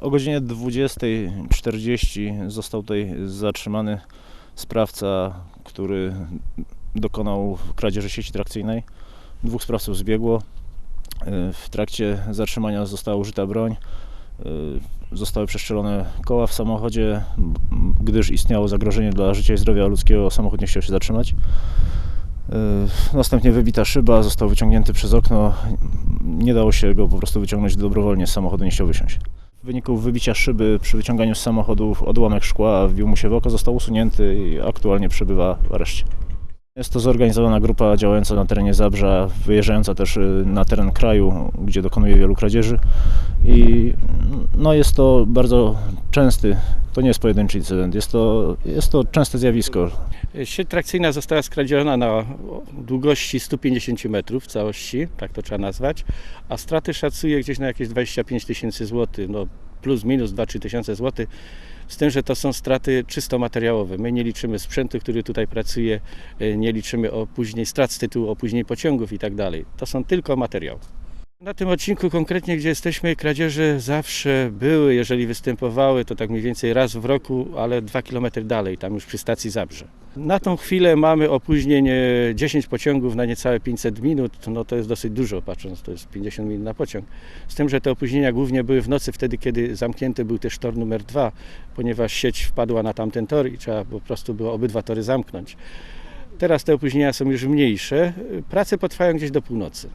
O godzinie 20.40 został tutaj zatrzymany sprawca, który dokonał kradzieży sieci trakcyjnej. Dwóch sprawców zbiegło. W trakcie zatrzymania została użyta broń. Zostały przeszczelone koła w samochodzie, gdyż istniało zagrożenie dla życia i zdrowia ludzkiego. Samochód nie chciał się zatrzymać. Następnie wybita szyba, został wyciągnięty przez okno. Nie dało się go po prostu wyciągnąć dobrowolnie z samochodu, nie chciał wysiąść. W wyniku wybicia szyby przy wyciąganiu z samochodu odłamek szkła wbił mu się w oko, został usunięty i aktualnie przebywa w areszcie. Jest to zorganizowana grupa działająca na terenie Zabrza, wyjeżdżająca też y, na teren kraju, gdzie dokonuje wielu kradzieży. I no jest to bardzo częsty, to nie jest pojedynczy incydent, jest to, jest to częste zjawisko. Sieć trakcyjna została skradziona na długości 150 metrów w całości, tak to trzeba nazwać, a straty szacuje gdzieś na jakieś 25 tysięcy złotych, no plus minus 2-3 tysiące złotych, z tym, że to są straty czysto materiałowe. My nie liczymy sprzętu, który tutaj pracuje, y, nie liczymy opóźnień, strat z tytułu opóźnień pociągów i tak dalej. To są tylko materiały. Na tym odcinku konkretnie, gdzie jesteśmy, kradzieże zawsze były, jeżeli występowały, to tak mniej więcej raz w roku, ale dwa kilometry dalej, tam już przy stacji Zabrze. Na tą chwilę mamy opóźnień e, 10 pociągów na niecałe 500 minut, no to jest dosyć dużo, patrząc, to jest 50 minut na pociąg. Z tym, że te opóźnienia głównie były w nocy, wtedy kiedy zamknięty był też tor numer dwa, ponieważ sieć wpadła na tamten tor i trzeba po prostu było obydwa tory zamknąć. Teraz te opóźnienia są już mniejsze, prace potrwają gdzieś do północy.